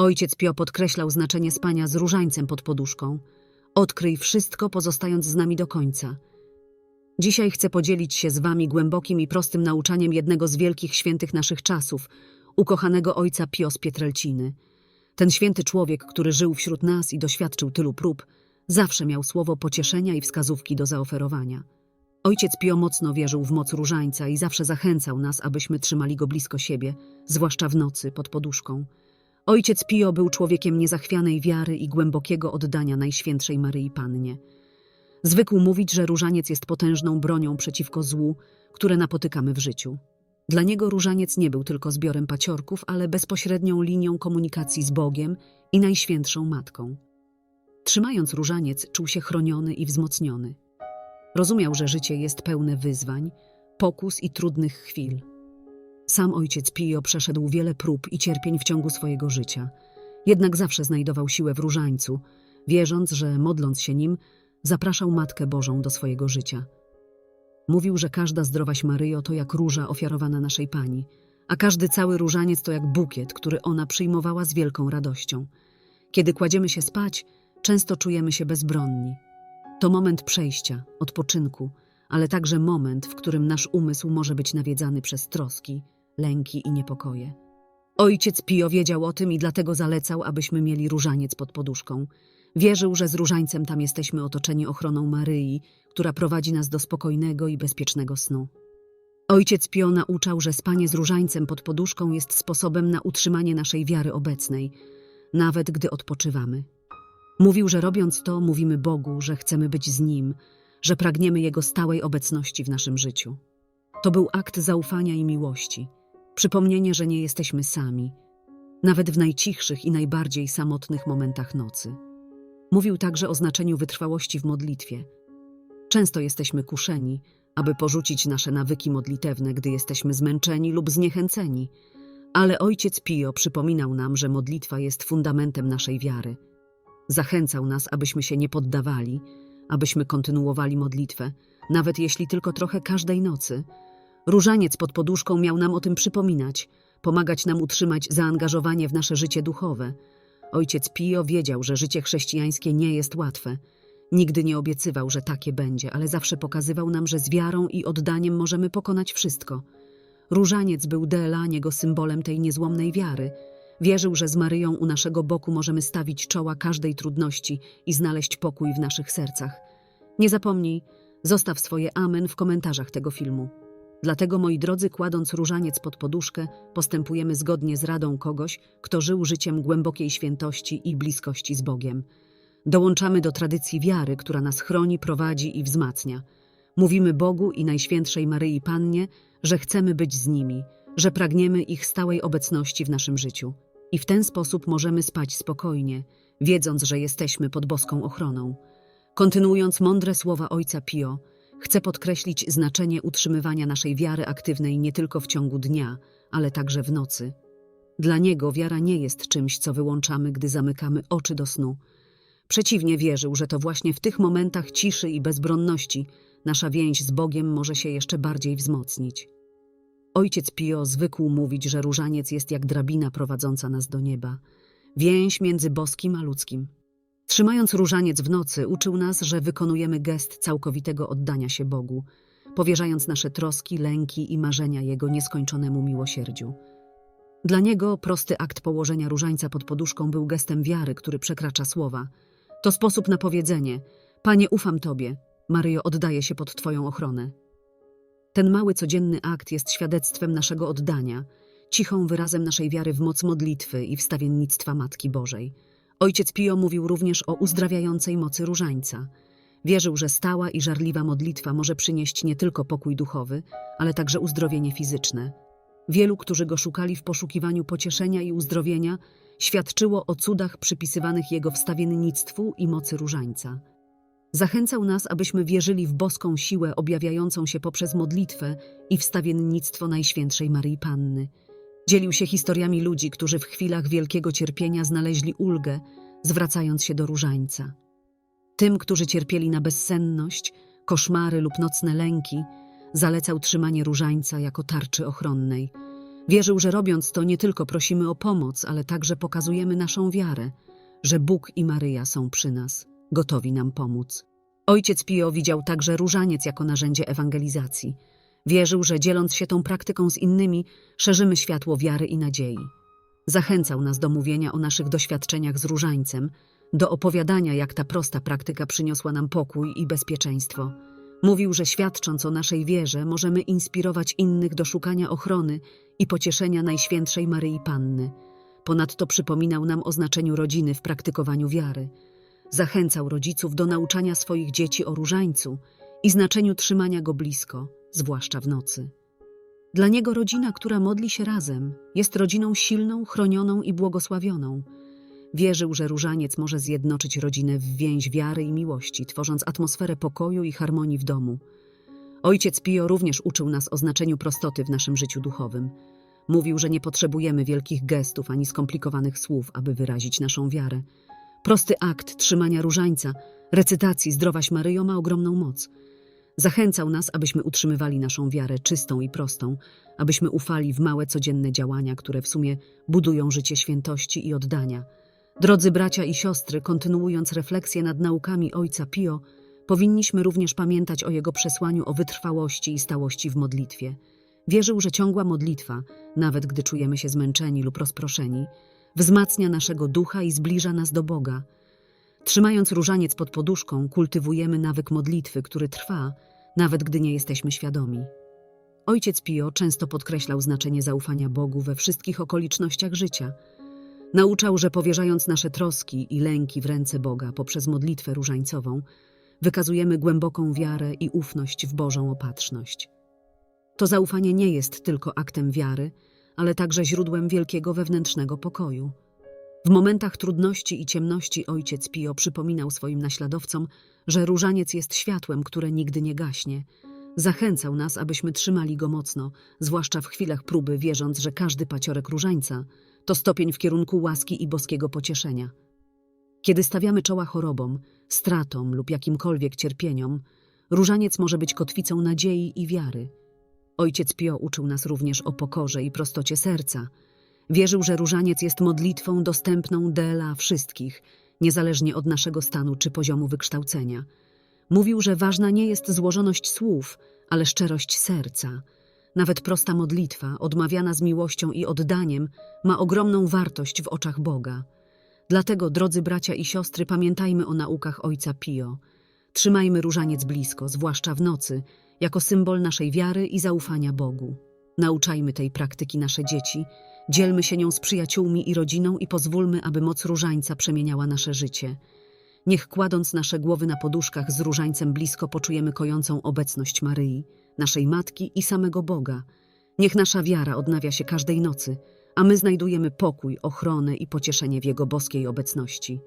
Ojciec Pio podkreślał znaczenie spania z różańcem pod poduszką. Odkryj wszystko, pozostając z nami do końca. Dzisiaj chcę podzielić się z wami głębokim i prostym nauczaniem jednego z wielkich świętych naszych czasów, ukochanego ojca Pio z Pietrelciny. Ten święty człowiek, który żył wśród nas i doświadczył tylu prób, zawsze miał słowo pocieszenia i wskazówki do zaoferowania. Ojciec Pio mocno wierzył w moc różańca i zawsze zachęcał nas, abyśmy trzymali go blisko siebie, zwłaszcza w nocy, pod poduszką. Ojciec Pio był człowiekiem niezachwianej wiary i głębokiego oddania Najświętszej Maryi Pannie. Zwykł mówić, że różaniec jest potężną bronią przeciwko złu, które napotykamy w życiu. Dla niego różaniec nie był tylko zbiorem paciorków, ale bezpośrednią linią komunikacji z Bogiem i Najświętszą Matką. Trzymając różaniec, czuł się chroniony i wzmocniony. Rozumiał, że życie jest pełne wyzwań, pokus i trudnych chwil. Sam ojciec Pio przeszedł wiele prób i cierpień w ciągu swojego życia, jednak zawsze znajdował siłę w różańcu, wierząc, że modląc się nim, zapraszał Matkę Bożą do swojego życia. Mówił, że każda zdrowaś Maryjo to jak róża ofiarowana naszej Pani, a każdy cały różaniec to jak bukiet, który ona przyjmowała z wielką radością. Kiedy kładziemy się spać, często czujemy się bezbronni. To moment przejścia, odpoczynku, ale także moment, w którym nasz umysł może być nawiedzany przez troski, lęki i niepokoje. Ojciec Pio wiedział o tym i dlatego zalecał, abyśmy mieli różaniec pod poduszką. Wierzył, że z różańcem tam jesteśmy otoczeni ochroną Maryi, która prowadzi nas do spokojnego i bezpiecznego snu. Ojciec Pio nauczał, że spanie z różańcem pod poduszką jest sposobem na utrzymanie naszej wiary obecnej, nawet gdy odpoczywamy. Mówił, że robiąc to, mówimy Bogu, że chcemy być z Nim, że pragniemy Jego stałej obecności w naszym życiu. To był akt zaufania i miłości, przypomnienie, że nie jesteśmy sami, nawet w najcichszych i najbardziej samotnych momentach nocy. Mówił także o znaczeniu wytrwałości w modlitwie. Często jesteśmy kuszeni, aby porzucić nasze nawyki modlitewne, gdy jesteśmy zmęczeni lub zniechęceni, ale ojciec Pio przypominał nam, że modlitwa jest fundamentem naszej wiary. Zachęcał nas, abyśmy się nie poddawali, abyśmy kontynuowali modlitwę, nawet jeśli tylko trochę każdej nocy. Różaniec pod poduszką miał nam o tym przypominać, pomagać nam utrzymać zaangażowanie w nasze życie duchowe. Ojciec Pio wiedział, że życie chrześcijańskie nie jest łatwe. Nigdy nie obiecywał, że takie będzie, ale zawsze pokazywał nam, że z wiarą i oddaniem możemy pokonać wszystko. Różaniec był dla niego symbolem tej niezłomnej wiary. Wierzył, że z Maryją u naszego boku możemy stawić czoła każdej trudności i znaleźć pokój w naszych sercach. Nie zapomnij, zostaw swoje amen w komentarzach tego filmu. Dlatego, moi drodzy, kładąc różaniec pod poduszkę, postępujemy zgodnie z radą kogoś, kto żył życiem głębokiej świętości i bliskości z Bogiem. Dołączamy do tradycji wiary, która nas chroni, prowadzi i wzmacnia. Mówimy Bogu i Najświętszej Maryi Pannie, że chcemy być z nimi, że pragniemy ich stałej obecności w naszym życiu. I w ten sposób możemy spać spokojnie, wiedząc, że jesteśmy pod boską ochroną. Kontynuując mądre słowa ojca Pio, chcę podkreślić znaczenie utrzymywania naszej wiary aktywnej nie tylko w ciągu dnia, ale także w nocy. Dla niego wiara nie jest czymś, co wyłączamy, gdy zamykamy oczy do snu. Przeciwnie, wierzył, że to właśnie w tych momentach ciszy i bezbronności nasza więź z Bogiem może się jeszcze bardziej wzmocnić. Ojciec Pio zwykł mówić, że różaniec jest jak drabina prowadząca nas do nieba, więź między boskim a ludzkim. Trzymając różaniec w nocy, uczył nas, że wykonujemy gest całkowitego oddania się Bogu, powierzając nasze troski, lęki i marzenia Jego nieskończonemu miłosierdziu. Dla niego prosty akt położenia różańca pod poduszką był gestem wiary, który przekracza słowa. To sposób na powiedzenie: Panie, ufam Tobie, Maryjo, oddaję się pod Twoją ochronę. Ten mały codzienny akt jest świadectwem naszego oddania, cichą wyrazem naszej wiary w moc modlitwy i wstawiennictwa Matki Bożej. Ojciec Pio mówił również o uzdrawiającej mocy różańca. Wierzył, że stała i żarliwa modlitwa może przynieść nie tylko pokój duchowy, ale także uzdrowienie fizyczne. Wielu, którzy go szukali w poszukiwaniu pocieszenia i uzdrowienia, świadczyło o cudach przypisywanych jego wstawiennictwu i mocy różańca. Zachęcał nas, abyśmy wierzyli w boską siłę objawiającą się poprzez modlitwę i wstawiennictwo Najświętszej Maryi Panny. Dzielił się historiami ludzi, którzy w chwilach wielkiego cierpienia znaleźli ulgę, zwracając się do różańca. Tym, którzy cierpieli na bezsenność, koszmary lub nocne lęki, zalecał trzymanie różańca jako tarczy ochronnej. Wierzył, że robiąc to nie tylko prosimy o pomoc, ale także pokazujemy naszą wiarę, że Bóg i Maryja są przy nas, gotowi nam pomóc. Ojciec Pio widział także różaniec jako narzędzie ewangelizacji. Wierzył, że dzieląc się tą praktyką z innymi, szerzymy światło wiary i nadziei. Zachęcał nas do mówienia o naszych doświadczeniach z różańcem, do opowiadania, jak ta prosta praktyka przyniosła nam pokój i bezpieczeństwo. Mówił, że świadcząc o naszej wierze, możemy inspirować innych do szukania ochrony i pocieszenia Najświętszej Maryi Panny. Ponadto przypominał nam o znaczeniu rodziny w praktykowaniu wiary. Zachęcał rodziców do nauczania swoich dzieci o różańcu i znaczeniu trzymania go blisko, zwłaszcza w nocy. Dla niego rodzina, która modli się razem, jest rodziną silną, chronioną i błogosławioną. Wierzył, że różaniec może zjednoczyć rodzinę w więź wiary i miłości, tworząc atmosferę pokoju i harmonii w domu. Ojciec Pio również uczył nas o znaczeniu prostoty w naszym życiu duchowym. Mówił, że nie potrzebujemy wielkich gestów ani skomplikowanych słów, aby wyrazić naszą wiarę. Prosty akt trzymania różańca, recytacji Zdrowaś Maryjo ma ogromną moc. Zachęcał nas, abyśmy utrzymywali naszą wiarę czystą i prostą, abyśmy ufali w małe codzienne działania, które w sumie budują życie świętości i oddania. Drodzy bracia i siostry, kontynuując refleksję nad naukami ojca Pio, powinniśmy również pamiętać o jego przesłaniu o wytrwałości i stałości w modlitwie. Wierzył, że ciągła modlitwa, nawet gdy czujemy się zmęczeni lub rozproszeni, wzmacnia naszego ducha i zbliża nas do Boga. Trzymając różaniec pod poduszką, kultywujemy nawyk modlitwy, który trwa, nawet gdy nie jesteśmy świadomi. Ojciec Pio często podkreślał znaczenie zaufania Bogu we wszystkich okolicznościach życia. Nauczał, że powierzając nasze troski i lęki w ręce Boga poprzez modlitwę różańcową, wykazujemy głęboką wiarę i ufność w Bożą opatrzność. To zaufanie nie jest tylko aktem wiary, ale także źródłem wielkiego wewnętrznego pokoju. W momentach trudności i ciemności ojciec Pio przypominał swoim naśladowcom, że różaniec jest światłem, które nigdy nie gaśnie. Zachęcał nas, abyśmy trzymali go mocno, zwłaszcza w chwilach próby, wierząc, że każdy paciorek różańca to stopień w kierunku łaski i boskiego pocieszenia. Kiedy stawiamy czoła chorobom, stratom lub jakimkolwiek cierpieniom, różaniec może być kotwicą nadziei i wiary. Ojciec Pio uczył nas również o pokorze i prostocie serca. Wierzył, że różaniec jest modlitwą dostępną dla wszystkich, niezależnie od naszego stanu czy poziomu wykształcenia. Mówił, że ważna nie jest złożoność słów, ale szczerość serca. Nawet prosta modlitwa, odmawiana z miłością i oddaniem, ma ogromną wartość w oczach Boga. Dlatego, drodzy bracia i siostry, pamiętajmy o naukach Ojca Pio. Trzymajmy różaniec blisko, zwłaszcza w nocy, jako symbol naszej wiary i zaufania Bogu. Nauczajmy tej praktyki nasze dzieci, dzielmy się nią z przyjaciółmi i rodziną i pozwólmy, aby moc różańca przemieniała nasze życie. Niech kładąc nasze głowy na poduszkach z różańcem blisko poczujemy kojącą obecność Maryi, naszej Matki i samego Boga. Niech nasza wiara odnawia się każdej nocy, a my znajdujemy pokój, ochronę i pocieszenie w Jego boskiej obecności.